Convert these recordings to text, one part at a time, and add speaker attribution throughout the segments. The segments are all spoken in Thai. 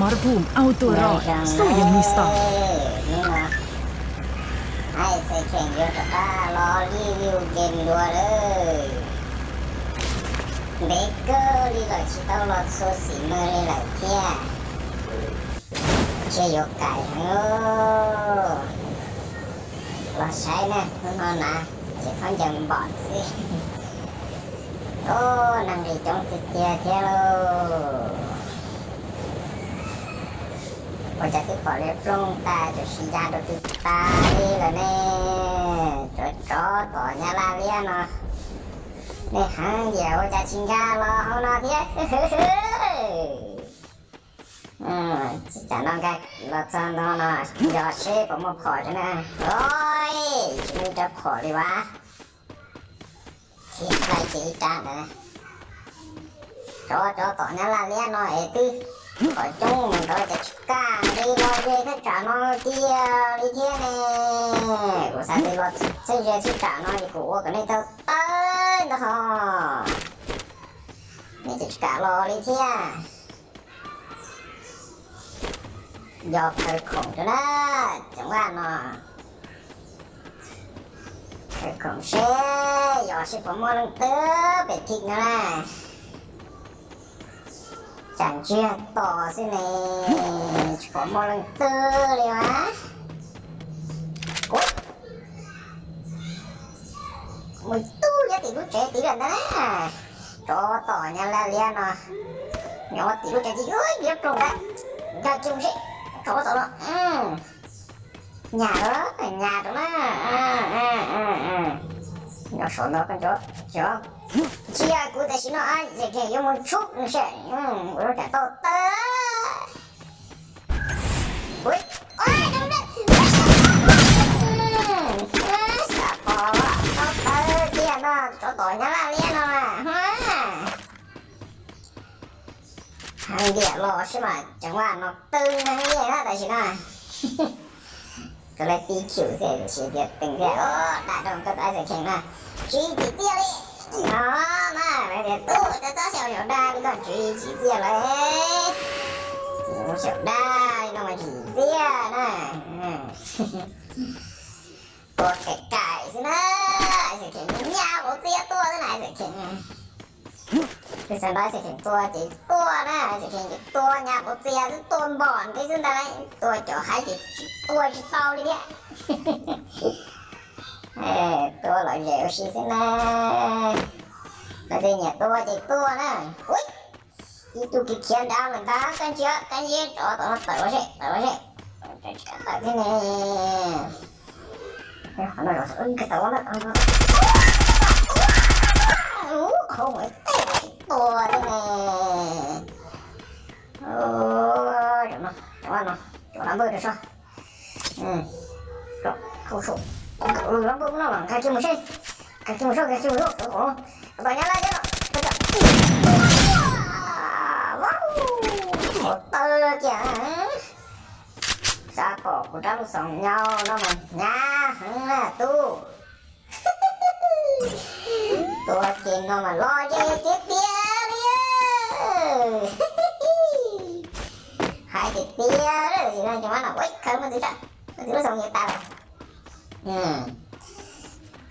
Speaker 1: มรภูมิเอาตัวรอดสู้อยังมีสไตล์
Speaker 2: นี่นะให้ใส่แข่งเยอะกับตารอรีวิวเกมดัวเลยเบเกอร์ลีหลอยชิตาลอดโซสีมือลีหลอยเที่ยเชื่อยกไก่โอ้เราใช้นะนองๆนะจะเขายังบอดสิโอ้นังดีจงติดเตียเที่ยว 모자기 벌레 뿅따 조시자도 빗다리러네 저쪽 뭐냐 말이야 너내 한개 오자 진가로 허나디야 흐흐흐 음 진짜 뭔가 너참 너너 역시 보면 퍼지네 어이 진짜 퍼리와 기사이 기자네 저저 떠나라 리아 너 애들 거종 먼저 제 까비가비가자노디어리티네 고사비가생겨지자노니고워그네더아나하네지까로리티야ยอดเคงจนะจังว่านะเคยคงเชยอดชิบผมมองเตอเป็ดทิ้งนะ น่ผมมอลังเตอร์เลยวะโอ๊ยมึงตู้ ya tiru cek tiru anda nah contohnya lah lihat noh nyawa tiru cek tiru dia trông đã gak chung sih coba tolong hmm nhà đó nhà đó mà à à à à nó số nó con chó chó 只要顾得起那俺这个有么出是，嗯，我说这到的。喂，哎，等等，嗯，傻宝了，到的店呢，找到人了，练了嘛，哈。还练了是嘛？整晚了，灯还练了，但是呢，ก็เลยตีคิวเสร็จเสียเดียดตึงแค่โอ้ได้ดงก็ได้เสียแข็งนะชีจีเตี้ยเลย đó mà mẹ để tu cho tao xèo xèo đa đi còn chỉ chỉ tia lấy xèo đa nó mà chỉ tia nè tôi cái cải xin á sẽ khiến nhà của tia tua thế này sẽ khiến cái sản đó sẽ khiến tua chỉ tua nè sẽ khiến cái tua nhà của tia sẽ tôn bòn cái xin đây tua chỗ hai chỉ tua chỉ tao đi đi เออ ตัวเราเหลวสิสินะแล้วทีเนี่ยตัวจิตัวนะอุ้ยอีตัวกิเขียนดาวเหมือนตา 음, 한번만 갈게 무시. 갈게 무시, nhau nó mà nha tu. Tua chuyện nó mà lo cho tiếp tia đi Hai thì tia đó là gì đó cho má là quýt khởi mình giữ ra Mình giữ nó như ta อืม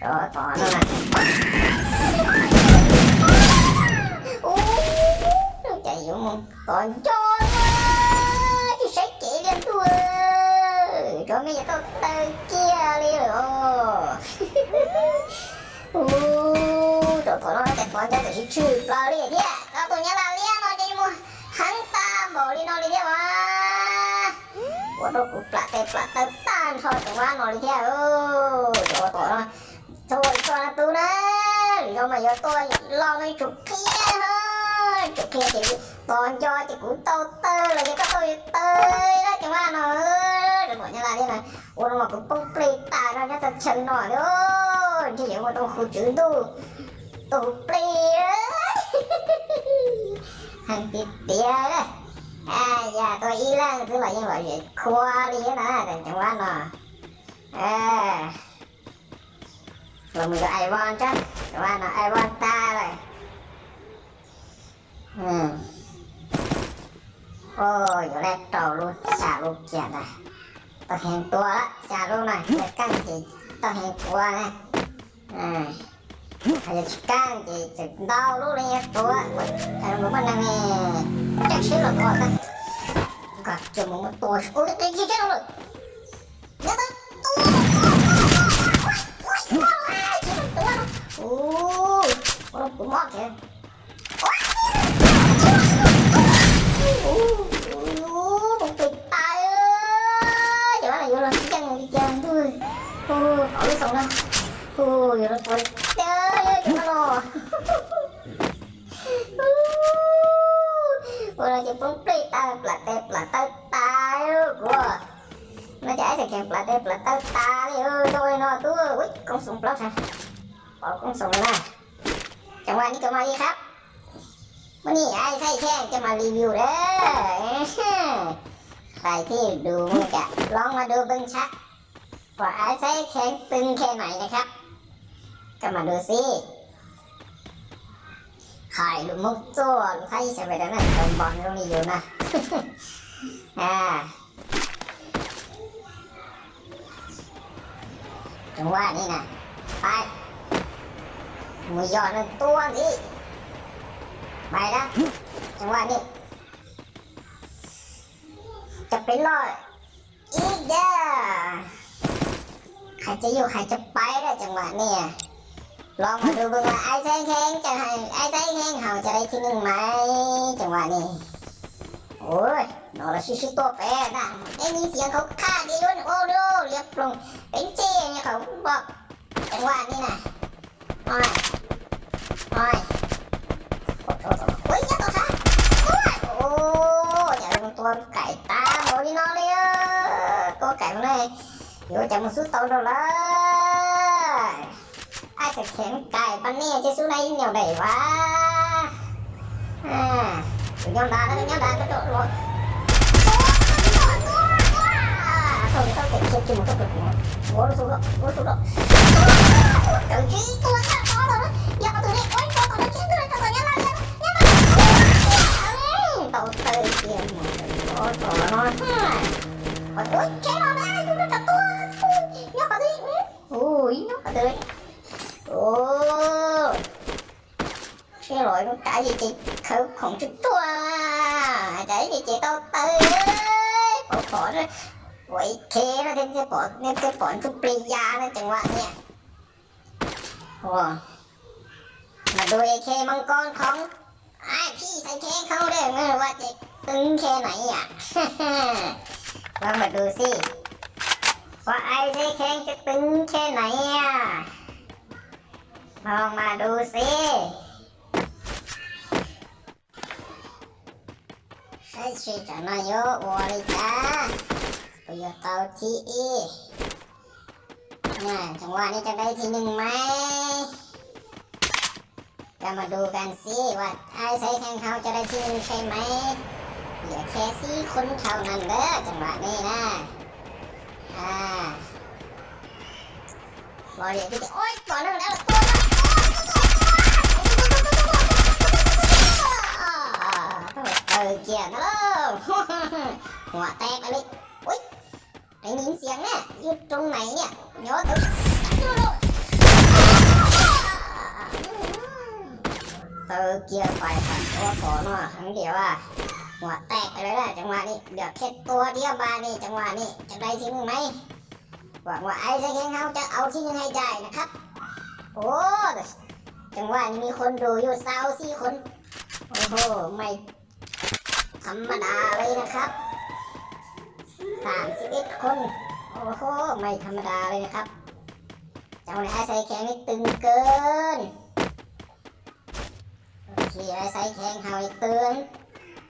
Speaker 2: รอต่อแล้วนะโอ้ยใจอยู่มึงตอนจอนที่ใช้เกลียนตัวจอนไม่อยากต้องเตะเกียร์เลยหรอโอ้จอดถอนแล้วแต่ตอนจะจะชื่อปลาเรียเที่ยเราตัวนี้เราเรีย とうプラテプラテパンショットワนのリヒャウーちょっとなちょいとなとなリยマヨトイロメチュキヤハチュキヤティตอนยอติกูโตเตอร์เลยก็โตยเตอร์แล้วจะว่าหน่อยจะบอกยังไงเนี่ยมวันหมดกูปุ๊บปรีตายเราจะเชิญหน่อยเด้อที่เย่างว่าต้องคุยจุดดูตุ๊บปรีเลย hàng tiệt tía đấy มองแกโอ้โหผมติดตายเอ้ยเดี๋ยวอะไรอยู่หลังที่ยังอีกอย่างด้วยโอ้เอาลูกสองแล้วโอ้อยู่หลังตัวเจ้าเยอะจังเลยโอ้เราจะพุ่งปลีตาปลาเตปลาเตตายเออกู nó chạy sẽ kèm plate plate ta đi ơi thôi nó tôi ui con súng plot hả bỏ con súng ra chẳng qua như cơ mà đi khắp วันนี้ไอ้ไส้แข้งจะมารีวิวเด้อใครที่ดูมันจะลองมาดูเบิ้งชัดว่าไอ้ไส้แข็งตึงแค่ไหนนะครับ ก็มาดูสิ ขายลูกมุกตัวลูกไทยใช่ไหมดังนั้นตรงบอลตรงนี้อยู่นะอ่าจังหวะนี้นะไปมือย่อหนึ่งตัวสิไปนะจังหวะนี้ จะไปรอดอีกเด้อใครจะอยู่ใครจะไปได้จังหวะนี่ย ลองมาดูเบิ่งว่าไอ้ไส้แข็งจะให้ไอ้ไส้แข็งเขาจะได้ที่หนึ่งไหมจังหวะนี้โอ้ยนอละชิชิตัวแปรนะได้มีเสียงเขาฆ่าดีด้วยโอ้ดูเรียบลงเป็นเจเนี่ยเขาบอกจังหวะนี้นะโอ้ยโอ้ยโอ้โหโอ้ยยัดตัวซะโอ้ยโอ้ยอย่าลงตัวไก่ตาโมดินอเลยเออตัวไก่มันเลยเดี๋ยวจะมาสู้ตัวเราเลย ไอ้จะแข็งไก่ปันนี่จะสู้ในเหนียวได้วะอ่าถึงยอมดาแล้วถึงยอมดาก็โดดรถต้องต้องเก็บเก็บกินหมดต้องเก็บห มดโอ้ยสู้แล้อยสู้แล้วเดี๋ยวจี้ตัวจะต่อเลยอย่ามาตัวนี้โอ้ยตัวต่อเลยจี้ตัวเลยตัวนี้มาเลยเนี่ยมาต่อเตยเกียร์หมดโอ้ยต่อแล้วโอ้ยแค่นะตัวเนี่ยมาดิโอ้ยเนี่ยมาเลยโอ้แค่รอย nó cái gì chị khâu không chút tua đấy thì chị tao tới bỏ bỏ rồi quậy khê nó thêm cái bỏ nên cái bỏ chút bì da nó chẳng hạn nha wow มาดูไอ้เคมังกรของไอพี่ใส่เคเขาได้ไหมว่าจะตึงแค่ไหนอะลองมาดูสิว่าไอ้ใส่เคจะตึงแค่ไหนอะ ลองมาดูสิใช่ชิจานายกวอริจ้าปโยเตาทีอีน่ะจังหวะนี้จะได้ทีหนึ่งไหมก็มาดูกันสิว่าไอ้ใช้แข่งเขาจะได้ที่หนึ่งใช่ไหมเหลือแค่สี่คนเท่านั้นเด้อจังหวะนี้นะอ่าบอลเดียวที่จะโอ๊ยบอลนั่งแล้วตัว อเกียร์นะหัวแตกไปเลยอุ้ยได้ยินเสียงเนี่ยอยู่ตรงไหนเนี่ยโยนตัวเตอร์เกียร์ไปสั่นตัวขอหน่อครั้งเดียวอะหัวแตกไปเลยนะจังหวะนี้เดี๋ยวแค่ตัวเดียวบานี่จังหวะนี้จะได้ที่หนึ่งไหมหวังว่าไอ้จะแข่งเขาจะเอาที่หนึ่งให้ได้นะครับ โอ้จังหวะนี้มีคนดูอยู่สาวสี่คน โอ้โห ไม่ ธรรมดาเลยนะครับสามสิบเอ็ดคน โอ้โห ไม่ธรรมดาเลยนะครับ เจังหวะนี้ไอ้ใส่แข็งนี่ตึงเกินขี่ไอ้ไซแข็งเฮาอีกตึง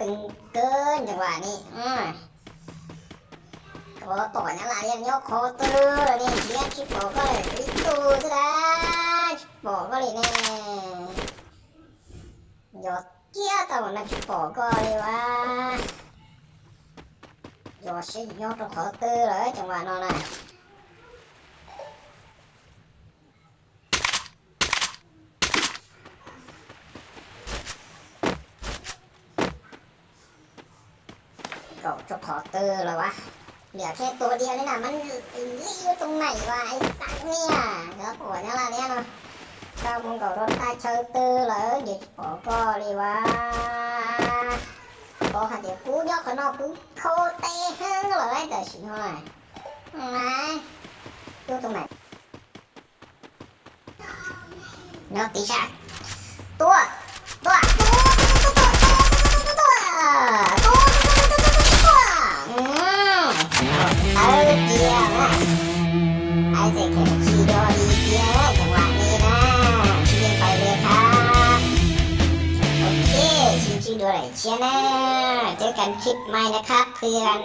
Speaker 2: ตึงเกินจังหวะนี้อืมก็ต่อนั่นแหละเรียกคอตื้อนี่เรียนชิปโปก็เลยฟิตูซะนะชิปโปก็เลยแน่ยอด き頭なきぽこれはよしよとこてるจังหวะนอนนก็จะขอเตอร์แล้ววะเหลือแค่ตัวเดียวนี่นะมันอยู่ตรงไหนวะไอ้สังเนี่ยเดี๋ยวปวดอะไรำก็รถอาเชตือเลยเด็กขก็เลยว่าก็หาเดี๋ยวกูยกขนอกกูโคเตหึงเลยเดี๋ยวชิงหอยนะดูตรงไหนน้องตีชาตัวตัว กันคลิปใหม่นะครับเพื่อน